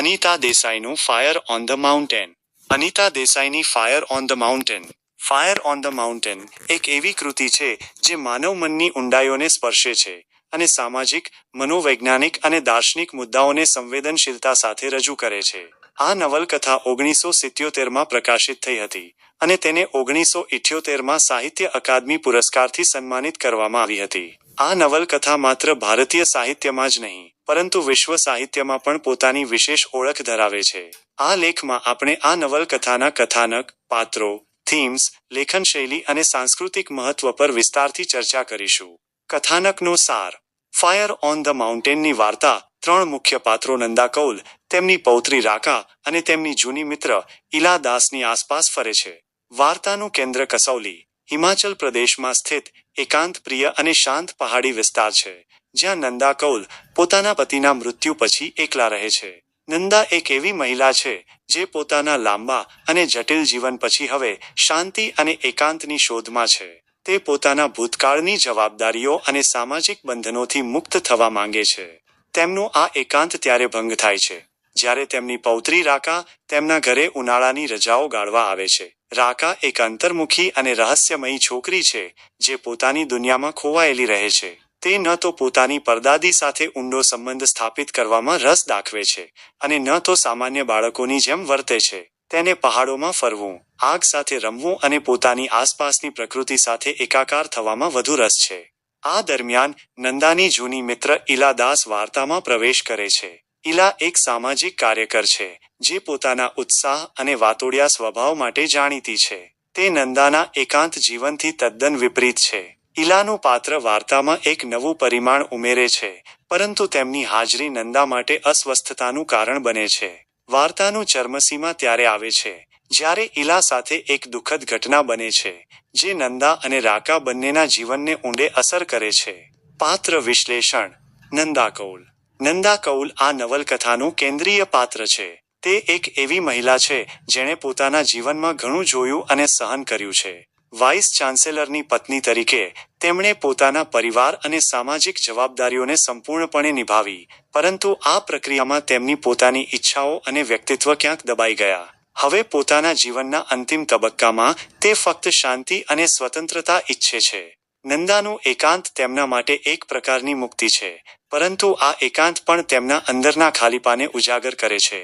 Anita દેસાઈનું fire on the mountain Anita દેસાઈની fire on the mountain fire on the mountain એક એવી કૃતિ છે જે માનવ મનની ઊંડાઈઓને સ્પર્શે છે અને સામાજિક, મનોવૈજ્ઞાનિક અને દાર્શનિક મુદ્દાઓને સંવેદનશીલતા સાથે રજૂ કરે છે. આ નવલકથા ઓગણીસો સિત્યોતેરમાં પ્રકાશિત થઈ હતી અને તેને ઓગણીસો ઇઠ્યોતેરમાં સાહિત્ય અકાદમી પુરસ્કારથી સન્માનિત કરવામાં આવી હતી. આ નવલકથા માત્ર ભારતીય સાહિત્યમાં જ નહીં પરંતુ વિશ્વ સાહિત્યમાં પણ પોતાની વિશેષ ઓળખ ધરાવે છે. આ લેખમાં આપણે આ નવલકથાના કથાનક, પાત્રો થીમ્સ લેખન શૈલી અને સાંસ્કૃતિક મહત્વ પર વિસ્તારથી ચર્ચા કરીશું. કથાનકનો સાર. ફાયર ઓન ધ માઉન્ટેનની વાર્તા ત્રણ મુખ્ય પાત્રો નંદા કૌલ, તેમની પૌત્રી રાકા અને તેમની જૂની મિત્ર ઇલા દાસની આસપાસ ફરે છે. વાર્તાનું કેન્દ્ર કસૌલી, હિમાચલ પ્રદેશમાં સ્થિત એકાંત પ્રિય અને શાંત પહાડી વિસ્તાર છે, જ્યાં નંદા કૌલ પોતાના પતિના મૃત્યુ પછી એકલા રહે છે. નંદા એક એવી મહિલા છે, જે પોતાના લાંબા અને જટિલ જીવન પછી હવે શાંતિ અને એકાંતની શોધમાં છે. તે પોતાના ભૂતકાળની જવાબદારીઓ અને સામાજિક બંધનોથી મુક્ત થવા માંગે છે. તેમનું આ એકાંત ત્યારે ભંગ થાય છે, જ્યારે તેમની પૌત્રી રાકા તેમના ઘરે ઉનાળાની રજાઓ ગાળવા આવે છે. રાકા એક અંતર્મુખી અને રહસ્યમયી છોકરી છે, જે પોતાની દુનિયામાં ખોવાયેલી રહે છે. તે ન તો પોતાની પરદાદી સાથે ઊંડો સંબંધ સ્થાપિત કરવામાં રસ દાખવે છે અને ન તો સામાન્ય બાળકોની જેમ વર્તે છે. તેને પહાડોમાં ફરવું, આગ સાથે રમવું અને પોતાની આસપાસની પ્રકૃતિ સાથે એકાકાર થવામાં વધુ રસ છે. આ દરમિયાન નંદાની જૂની મિત્ર ઇલાદાસ વાર્તામાં પ્રવેશ કરે છે. ઇલા એક સામાજિક કાર્યકર છે, જે પોતાના ઉત્સાહ અને વાતોડિયા સ્વભાવ માટે જાણીતી છે. તે નંદાના એકાંત જીવનથી તદ્દન વિપરીત છે. ઇલાનું પાત્ર વાર્તામાં એક નવું પરિમાણ ઉમેરે છે, પરંતુ તેમની હાજરી નંદા માટે અસ્વસ્થતાનું કારણ બને છે. વાર્તાનું ચર્મસીમા ત્યારે આવે છે, જ્યારે ઇલા સાથે એક દુઃખદ ઘટના બને છે, જે નંદા અને રાકા બંનેના જીવનને ઊંડે અસર કરે છે. પાત્ર વિશ્લેષણ, નંદા કૌલ. નંદા કૌલ આ નવલકથાનું કેન્દ્રીય પાત્ર છે. તે એક એવી મહિલા છે, જેણે પોતાના જીવનમાં ઘણું જોયું અને સહન કર્યું છે. વાઇસ ચાન્સેલરની પત્ની તરીકે, તેમણે પોતાના પરિવાર અને સામાજિક જવાબદારીઓને સંપૂર્ણપણે નિભાવી, પરંતુ આ પ્રક્રિયામાં તેમની પોતાની ઈચ્છાઓ અને વ્યક્તિત્વ ક્યાંક દબાઈ ગયા. હવે પોતાના જીવનના અંતિમ તબક્કામાં, તે ફક્ત શાંતિ અને સ્વતંત્રતા ઈચ્છે છે. નંદાનું એકાંત તેમના માટે એક પ્રકારની મુક્તિ છે. પરંતુ આ એકાંત પણ તેમના અંદરના ખાલીપાને ઉજાગર કરે છે.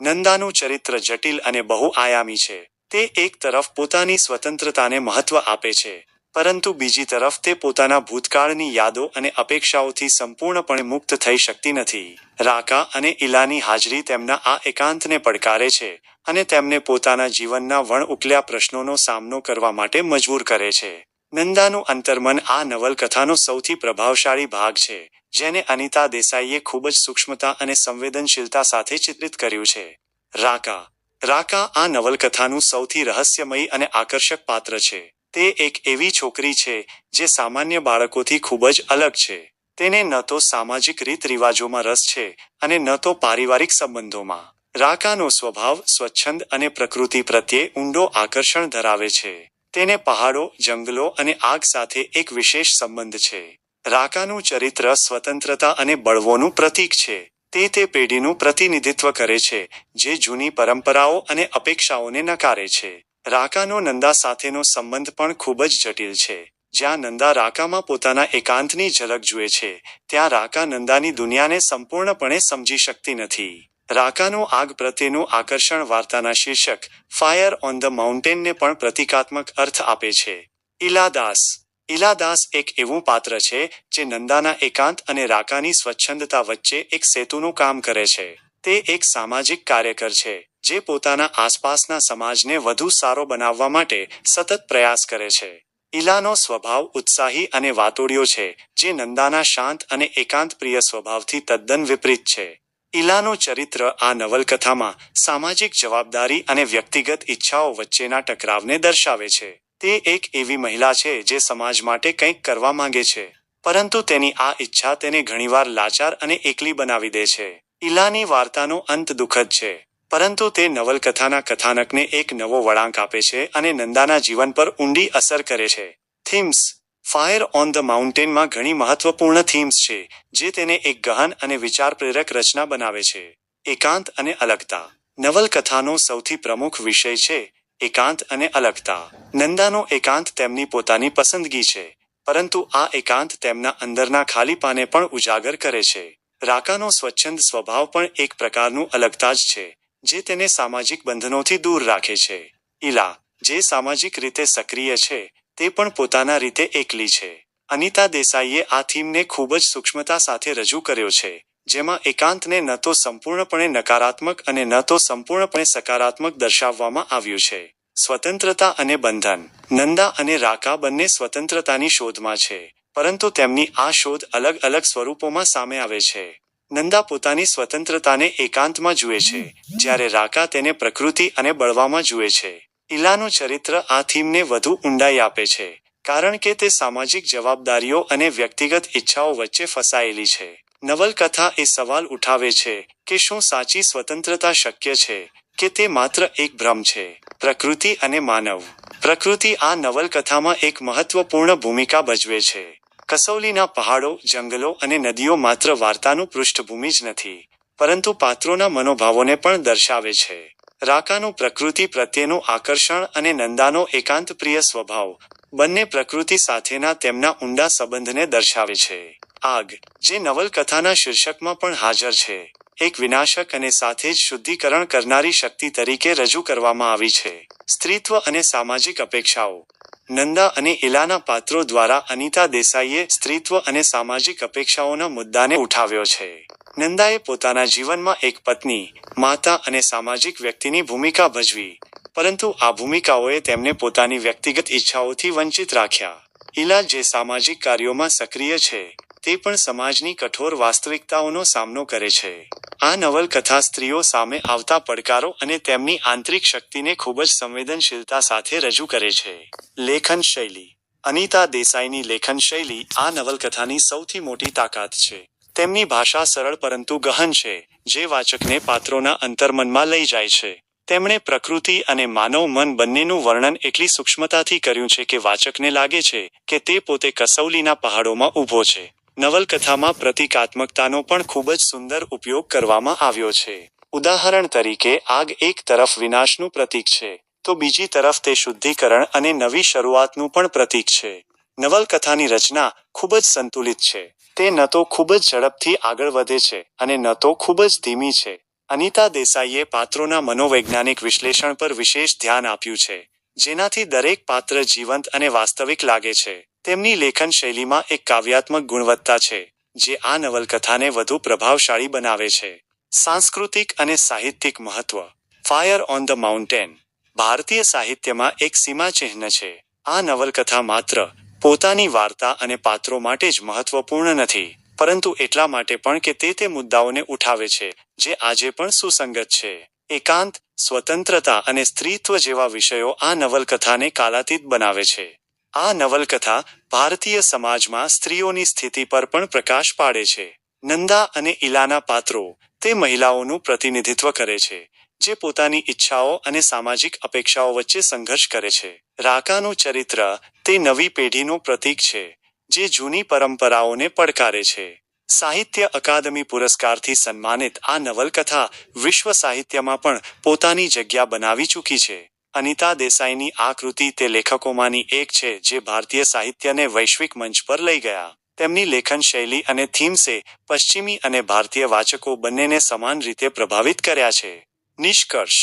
નંદાનું ચરિત્ર જટિલ અને બહુઆયામી છે. તે એક તરફ પોતાની સ્વતંત્રતાને મહત્વ આપે છે, પરંતુ બીજી તરફ તે પોતાના ભૂતકાળની યાદો અને અપેક્ષાઓથી સંપૂર્ણપણે મુક્ત થઈ શકતી નથી. રાકા અને ઇલાની હાજરી તેમના આ એકાંતને પડકારે છે અને તેમને પોતાના જીવનના વણ ઉકલ્યા પ્રશ્નોનો સામનો કરવા માટે મજબૂર કરે છે. નંદાનું અંતર્મન આ નવલકથાનો સૌથી પ્રભાવશાળી ભાગ છે, જેને અનિતા દેસાઈએ ખૂબ જ સૂક્ષ્મતા અને સંવેદનશીલતા સાથે ચિત્રિત કર્યું છે. રાકા. રાકા આ નવલકથાનું સૌથી રહસ્યમયી અને આકર્ષક પાત્ર છે. તે એક એવી છોકરી છે, જે સામાન્ય બાળકોથી ખૂબ જ અલગ છે. તેને ન તો સામાજિક રીત રિવાજોમાં રસ છે અને ન તો પારિવારિક સંબંધોમાં. રાકાનો સ્વભાવ સ્વચ્છંદ અને પ્રકૃતિ પ્રત્યે ઊંડો આકર્ષણ ધરાવે છે. તેને પહાડો, જંગલો અને આગ સાથે એક વિશેષ સંબંધ છે. રાકાનું ચરિત્ર સ્વતંત્રતા અને બળવોનું પ્રતીક છે. તે તે પેઢીનું પ્રતિનિધિત્વ કરે છે, જે જૂની પરંપરાઓ અને અપેક્ષાઓને નકારે છે. રાકાનો નંદા સાથેનો સંબંધ પણ ખૂબ જ જટિલ છે. જ્યાં નંદા રાકામાં પોતાના એકાંતની ઝલક જુએ છે, ત્યાં રાકા નંદાની દુનિયાને સંપૂર્ણપણે સમજી શકતી નથી. રાકાનું આગ પ્રત્યેનું આકર્ષણ વાર્તાના શીર્ષક, ફાયર ઓન ધ માઉન્ટેનને પણ પ્રતિકાત્મક અર્થ આપે છે. ઇલાદાસ ઇલાદાસ એક એવું પાત્ર છે જે નંદાના એકાંત અને રાકાની સ્વચ્છંદતા વચ્ચે એક સેતુનું કામ કરે છે. તે એક સામાજિક કાર્યકર છે, જે પોતાના આસપાસના સમાજને વધુ સારો બનાવવા માટે સતત પ્રયાસ કરે છે. ઇલાનો સ્વભાવ ઉત્સાહી અને વાતોડિયો છે, જે નંદાના શાંત અને એકાંત પ્રિય સ્વભાવથી તદ્દન વિપરીત છે. ઇલાનું ચરિત્ર આ નવલકથામાં સામાજિક જવાબદારી અને વ્યક્તિગત ઈચ્છાઓ વચ્ચેના ટકરાવને દર્શાવે છે. તે એક એવી મહિલા છે જે સમાજ માટે કંઈક કરવા માંગે છે, પરંતુ તેની આ ઈચ્છા તેને ઘણીવાર લાચાર અને એકલી બનાવી દે છે. ઇલાની વાર્તાનો અંત દુઃખદ છે, પરંતુ તે નવલકથાના કથાનકને એક નવો વળાંક આપે છે અને નંદાના જીવન પર ઊંડી અસર કરે છે. થીમ્સ ફાયર ઓન ધ માઉન્ટેનમાં ઘણી મહત્વપૂર્ણ થીમ્સ છે, જે તેને એક ગહન અને વિચાર પ્રેરક રચના બનાવે છે. એકાંત અને અલગતા. નવલકથાનો સૌથી પ્રમુખ વિષય છે, એકાંત અને અલગતા. નંદાનો એકાંત તેમની પોતાની પસંદગી છે, પરંતુ આ એકાંત તેમના અંદરના ખાલીપાને પણ ઉજાગર કરે છે. રાકાનો સ્વચ્છંદ સ્વભાવ પણ એક પ્રકારનું અલગતા જ છે, જે તેને સામાજિક બંધનોથી દૂર રાખે છે. ઈલા, જે સામાજિક રીતે સક્રિય છે તે પણ પોતાના રીતે એકલી છે. અનિતા દેસાઈએ આ થીમને ખૂબ જ સૂક્ષ્મતા સાથે રજૂ કર્યો છે, જેમાં એકાંતને ન તો સંપૂર્ણપણે નકારાત્મક અને ન તો સંપૂર્ણપણે સકારાત્મક દર્શાવવામાં આવ્યું છે. સ્વતંત્રતા અને બંધન. નંદા અને રાકા બંને સ્વતંત્રતાની શોધમાં છે, પરંતુ તેમની આ શોધ અલગ અલગ સ્વરૂપોમાં સામે આવે છે. નંદા પોતાની સ્વતંત્રતાને એકાંતમાં જુએ છે, જ્યારે રાકા તેને પ્રકૃતિ અને બળવામાં જુએ છે. ઈલાનું ચરિત્ર આ થીમને વધુ ઊંડાઈ આપે છે, કારણ કે તે સામાજિક જવાબદારીઓ અને વ્યક્તિગત ઈચ્છાઓ વચ્ચે ફસાયેલી છે. નવલકથા એ સવાલ ઉઠાવે છે કે શું સાચી સ્વતંત્રતા શક્ય છે, કે તે માત્ર એક ભ્રમ છે? પ્રકૃતિ અને માનવ. પ્રકૃતિ આ નવલકથામાં એક મહત્વપૂર્ણ ભૂમિકા ભજવે છે. કસૌલીના પહાડો, જંગલો અને નદીઓ માત્ર વાર્તાનું પૃષ્ઠભૂમિ જ નથી, પરંતુ પાત્રોના મનોભાવોને પણ દર્શાવે છે. રાકાનું પ્રકૃતિ પ્રત્યેનું આકર્ષણ અને નંદાનો એકાંત પ્રિય સ્વભાવ. બંને પ્રકૃતિ સાથેના તેમના ઊંડા સંબંધને દર્શાવે છે. આગ, જે નવલકથાના શીર્ષકમાં પણ હાજર છે, એક વિનાશક અને સાથે જ શુદ્ધિકરણ કરનારી શક્તિ તરીકે રજૂ કરવામાં આવી છે. સ્ત્રીત્વ અને સામાજિક અપેક્ષાઓ. નંદા અને ઇલાના પાત્રો દ્વારા અનિતા દેસાઈએ સ્ત્રીત્વ અને સામાજિક અપેક્ષાઓના મુદ્દાને ઉઠાવ્યો છે. નંદાએ પોતાના જીવનમાં એક પત્ની, માતા અને સામાજિક વ્યક્તિની ભૂમિકા ભજવી. પરંતુ આ ભૂમિકાઓએ તેમને પોતાની વ્યક્તિગત ઈચ્છાઓથી વંચિત રાખ્યા. ઇલા જે સામાજિક કાર્યોમાં સક્રિય છે, તે પણ સમાજની કઠોર વાસ્તવિકતાઓનો સામનો કરે છે. આ નવલકથા સ્ત્રીઓ સામે આવતા પડકારો અને તેમની આંતરિક શક્તિને ખૂબ જ સંવેદનશીલતા સાથે રજૂ કરે છે. લેખન શૈલી. અનિતા દેસાઈની લેખન શૈલી આ નવલકથાની સૌથી મોટી તાકાત છે. તેમની ભાષા સરળ પરંતુ ગહન છે, જે વાચકને પાત્રોના અંતર્મનમાં લઈ જાય છે. તેમણે પ્રકૃતિ અને માનવ મન બંનેનું વર્ણન એટલી સૂક્ષ્મતાથી કર્યું છે કે વાચકને લાગે છે કે તે પોતે કસૌલીના પહાડોમાં ઊભો છે. નવલકથામાં પ્રતિકાત્મકતાનો પણ ખૂબ જ સુંદર ઉપયોગ કરવામાં આવ્યો છે. ઉદાહરણ તરીકે, આગ એક તરફ વિનાશનું પ્રતીક છે, તો બીજી તરફ તે શુદ્ધિકરણ અને નવી શરૂઆતનું પણ પ્રતીક છે. નવલકથાની રચના ખૂબ જ સંતુલિત છે. તે ન તો ખૂબ જ ઝડપથી આગળ વધે છે અને ન તો ખૂબ જ ધીમી છે. અનિતા દેસાઈએ પાત્રોના મનોવૈજ્ઞાનિક વિશ્લેષણ પર વિશેષ ધ્યાન આપ્યું છે, જેનાથી દરેક પાત્ર જીવંત અને વાસ્તવિક લાગે છે. તેમની લેખન શૈલીમાં એક કાવ્યાત્મક ગુણવત્તા છે, જે આ નવલકથાને વધુ પ્રભાવશાળી બનાવે છે. સાંસ્કૃતિક અને સાહિત્યિક મહત્વ. ફાયર ઓન ધ માઉન્ટેન ભારતીય સાહિત્યમાં એક સીમાચિહ્ન છે. આ નવલકથા માત્ર પોતાની વાર્તા અને પાત્રો માટે જ મહત્વપૂર્ણ નથી, પરંતુ એટલા માટે પણ કે તે તે મુદ્દાઓને ઉઠાવે છે, જે આજે પણ સુસંગત છે. એકાંત, સ્વતંત્રતા અને સ્ત્રીત્વ જેવા વિષયો આ નવલકથાને કાલાતીત બનાવે છે. આ નવલકથા ભારતીય સમાજમાં સ્ત્રીઓની સ્થિતિ પર પણ પ્રકાશ પાડે છે. નંદા અને ઇલાના પાત્રો તે મહિલાઓનું પ્રતિનિધિત્વ કરે છે. જે પોતાની ઈચ્છાઓ અને સામાજિક અપેક્ષાઓ વચ્ચે સંઘર્ષ કરે છે. રાકાનું ચરિત્ર તે નવી પેઢીનું પ્રતીક છે, જે જૂની પરંપરાઓને પડકારે છે. સાહિત્ય અકાદમી પુરસ્કારથી સન્માનિત આ નવલકથા વિશ્વ સાહિત્યમાં પણ પોતાની જગ્યા બનાવી ચૂકી છે. અનિતા દેસાઈની આ કૃતિ તે લેખકોમાંની એક છે, જે ભારતીય સાહિત્યને વૈશ્વિક મંચ પર લઈ ગયા. તેમની લેખન શૈલી અને થીમ્સે પશ્ચિમી અને ભારતીય વાચકો બંનેને સમાન રીતે પ્રભાવિત કર્યા છે. નિષ્કર્ષ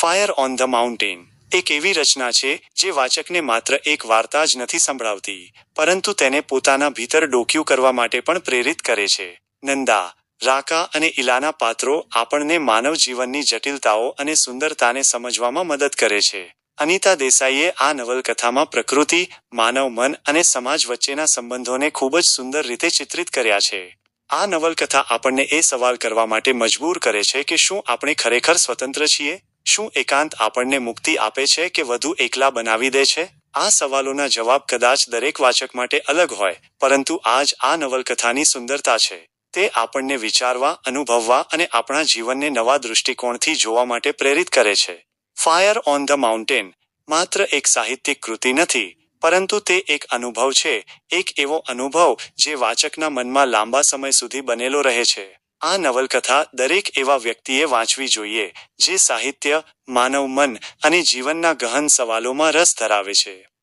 ફાયર ઓન ધ માઉન્ટેન એક એવી રચના છે જે વાચકને માત્ર એક વાર્તા જ નથી સંભળાવતી, પરંતુ તેને પોતાના ભીતર ડોક્યું કરવા માટે પણ પ્રેરિત કરે છે. નંદા, રાકા અને ઇલાના પાત્રો આપણને માનવ જીવનની જટિલતાઓ અને સુંદરતાને સમજવામાં મદદ કરે છે. અનિતા દેસાઈએ આ નવલકથામાં પ્રકૃતિ, માનવ મન અને સમાજ વચ્ચેના સંબંધોને ખૂબ જ સુંદર રીતે ચિત્રિત કર્યા છે. આ નવલકથા આપણને એ સવાલ કરવા માટે મજબૂર કરે છે કે શું આપણે ખરેખર સ્વતંત્ર છીએ? શું એકાંત આપણને મુક્તિ આપે છે કે વધુ એકલા બનાવી દે છે? આ સવાલોના જવાબ કદાચ દરેક વાચક માટે અલગ હોય, પરંતુ આજ આ નવલકથાની સુંદરતા છે. તે આપણને વિચારવા, અનુભવવા અને આપણા જીવનને નવા દૃષ્ટિકોણથી જોવા માટે પ્રેરિત કરે છે. ફાયર ઓન ધ માઉન્ટેન માત્ર એક સાહિત્યિક કૃતિ નથી પરંતુ તે એક અનુભવ છે, એક એવો અનુભવ જે વાચકના મનમાં લાંબા સમય સુધી બનેલો રહે છે. આ નવલકથા દરેક એવા વ્યક્તિએ વાંચવી જોઈએ, જે સાહિત્ય, માનવ મન અને જીવનના ગહન સવાલોમાં રસ ધરાવે છે.